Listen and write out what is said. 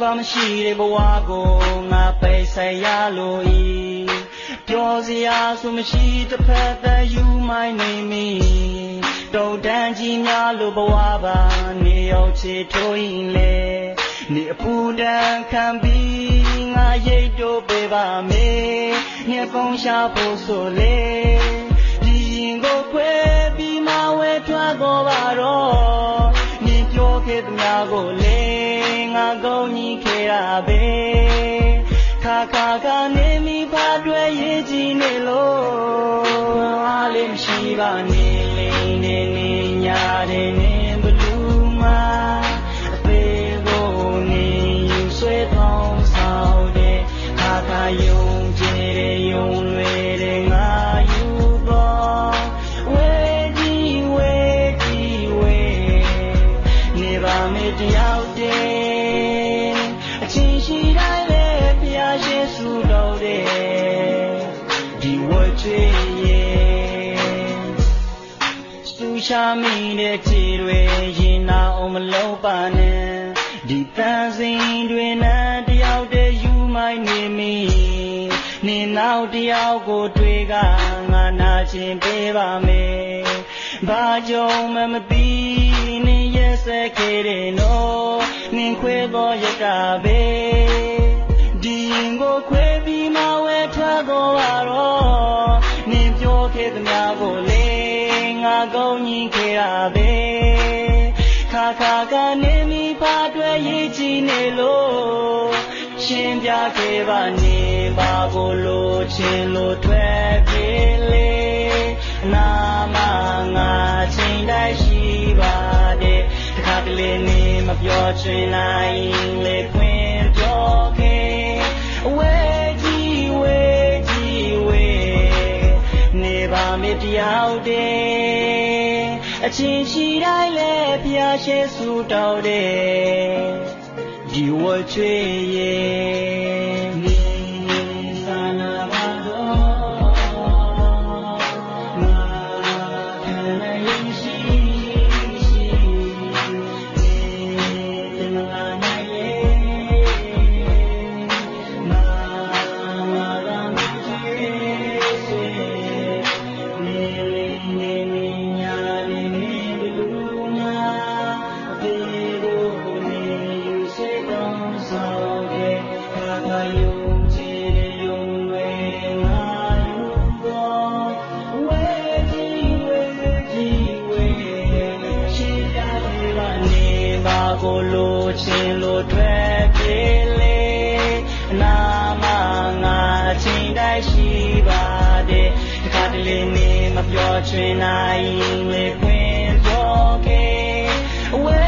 သွားမရှိတဲ့ဘဝကိုငါပိတ်ဆက်ရလို့ဤပြောစရာဆိုမရှိတစ်ဖက်သက်ယူမိုင်းနေမိတုံတန်းကြီးများလို့ဘဝပါနေရောက်ချေထိုးရင်လေနေအပူတန်းခံပြီးငါရိတ်တို့ပေးပါမေညပုံရှာဖို့ဆိုလေ ခါခါကနေမိဖာတွေ့ရေးကြည့်နေလို့အားလေးမရှိပါနဲ့လိမ့်နေနေညာတယ်နေဘလူးမှာအသေးကိုနေယူဆွဲထောင်းဆောင်တဲ့ခါခါယုံကြည်တဲ့ယုံလွယ်တဲ့ငါယူတော့ဝဲကြီးဝဲကြီးဝဲနေပါမေတယော ရှာမိတဲ့ခြေတွေရင်နာအောင်မလုံးပါနဲ့ဒီတန်စင်တွေနဲ့တယောက်တည်းယူမိုင်းနေမိနေနောက်တယောက်ကိုတွေ့ကငါနာချင်ပေးပါမယ်ဘာကြောင့်မှမသိနေရက်စက်ခဲ့တဲ့နော်နင်ခွဲသောရကပဲ ငါကောင်းကြီးခဲ့ရပဲခါခါကနေမိဖာတွေ့ရေးကြည့်နေလို့ရှင်းပြခဲ့ပါနေပါကိုလိုချင်လို့တွေ့ပြေလေနာမငါချိန်တိုင်းရှိပါတယ်တခါတလေနေမပြောချင်နိုင်လေ မေတယောက်တည်းအချင်းရှိတိုင်းလဲဖျားရှိစုတော်တဲ့ဒီဝချွေရဲ့ လိုချင်လို့တွေ့ပြေလေနာမငါချင်းတိုင်းရှိပါတယ်တခါတလေနေမပြောချင်နိုင်လေခွင့်ပြောခဲ့ဝဲ